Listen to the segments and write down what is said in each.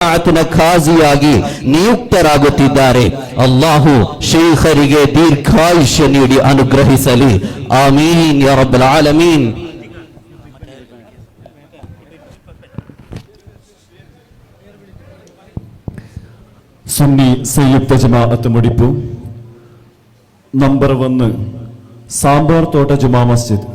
ಜಮಾಅತಿನ ಖಾಜಿಯಾಗಿ ನಿಯುಕ್ತರಾಗುತ್ತಿದ್ದಾರೆ ಅಲ್ಲಾಹು ಶೇಖರಿಗೆ ದೀರ್ಘಾಯುಷ್ಯ ನೀಡಿ ಅನುಗ್ರಹಿಸಲಿ ಆಮೀನ್ ಯಾ ರಬ್ಬಲ್ ಆಲಮೀನ್ സുന്നി സംയുക്ത ജമാഅത്ത് മുടിപ്പു നമ്പർ ഒന്ന് സാമ്പാർ തോട്ട ജുമാ മസ്ജിദ്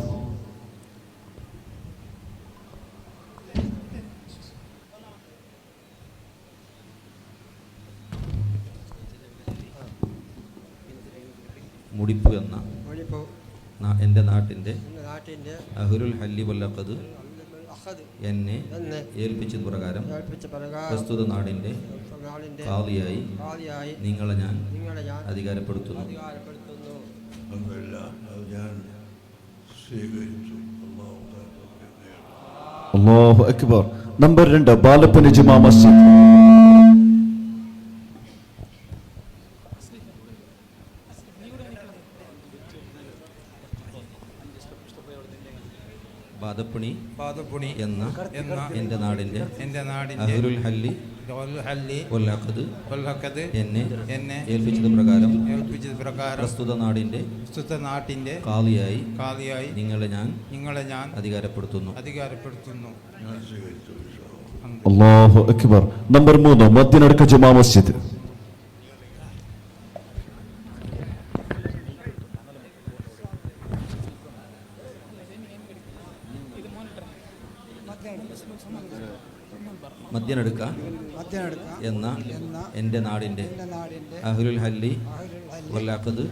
മുടിപ്പ് എന്ന എന്റെ നാട്ടിന്റെ എന്റെ നാട്ടിന്റെ അഹുരുൽ ഹല്ലി വല്ലഖദ് എന്നെ ഏൽപ്പിച്ച പ്രകാരം പ്രസ്തുത നാടിന്റെ കാളിയായി നിങ്ങളെ ഞാൻ അധികാരപ്പെടുത്തുന്നു. അള്ളാഹു അല്ലാഹു അക്ബർ. നമ്പർ രണ്ട് ബാലപ്പന് ജുമാ മസ്ജിദ്. ബാദപ്പണി പാദപ്പുണി എന്ന എന്ന എന്റെ നാടിന്റെ എന്റെ നാടിന്റെ അഹുരുൽ ഹല്ലി എന്നെ എന്നെ ഏൽപ്പിച്ചത് പ്രകാരം ഏൽപ്പിച്ചത് പ്രകാരം പ്രസ്തുത നാടിന്റെ പ്രസ്തുത നാട്ടിന്റെ കാളിയായി കാളിയായി നിങ്ങളെ ഞാൻ നിങ്ങളെ ഞാൻ അധികാരപ്പെടുത്തുന്നു. അധികാരപ്പെടുത്തുന്നു. അല്ലാഹു അക്ബർ. നമ്പർ മൂന്ന് മദ്യനടുക്ക ജുമാ മസ്ജിദ്. മദ്യനെടുക്ക എന്ന എന്റെ നാടിന്റെ അഹുലുൽ ഹല്ലി വല്ലാത്തത്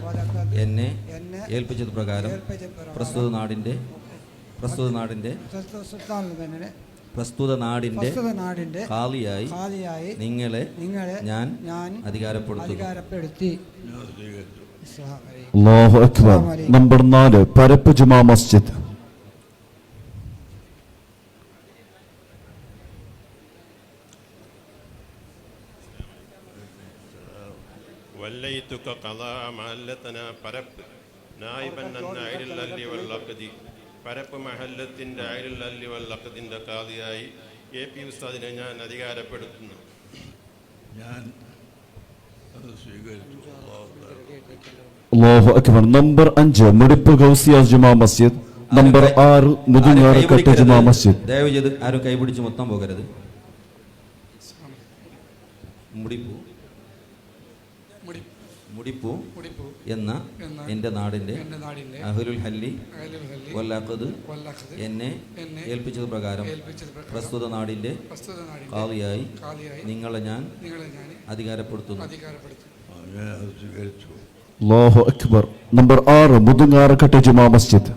എന്നെ എന്നെ ഏൽപ്പിച്ചത് പ്രകാരം പ്രസ്തുത നാടിന്റെ പ്രസ്തുത നാടിന്റെ പ്രസ്തുത നാടിന്റെ പ്രസ്തുത നാടിന്റെ നിങ്ങളെ നിങ്ങളെ ഞാൻ ഞാൻ അധികാരപ്പെടുത്തുന്നു. അധികാരപ്പെടുത്തി. നമ്പർ നാല് പരപ്പ് ജുമാ മസ്ജിദ്. وليتك قضاء محلتنا പരപ്പ് നായിബൻ എന്ന അയലിൽ അല്ലി വല്ലക്കതി പരപ്പ് മഹല്ലത്തിൻ്റെ അയലിൽ അല്ലി വല്ലക്കതിൻ്റെ കാതിയായി എ പി ഉസ്താദിനെ ഞാൻ അധികാരപ്പെടുത്തുന്നു ഞാൻ അത് സ്വീകരിച്ചു അള്ളാഹു താല അല്ലാഹു അക്ബർ നമ്പർ അഞ്ച് മുടിപ്പ് ഗൗസിയ ജുമാ മസ്ജിദ് നമ്പർ ആറ് മുതുങ്ങാറക്കട്ട് ജുമാ മസ്ജിദ് ദയവ് ചെയ്ത് ആരും കൈപിടിച്ച് മൊത്തം പോകരുത് മുടിപ്പൂ മുടിപ്പൂ മുടിപ്പൂ എന്ന എന്റെ നാടിന്റെ അഹ്ലുൽ ഹല്ലി ഹല്ലി എന്നെ ഏൽപ്പിച്ചത് പ്രകാരം പ്രസ്തുത നാടിന്റെ കാലിയായി നിങ്ങളെ ഞാൻ അധികാരപ്പെടുത്തുന്നു. അല്ലാഹു അക്ബർ. നമ്പർ ആറ് മുതുങ്ങാറക്കട്ടെ ജുമാ മസ്ജിദ്.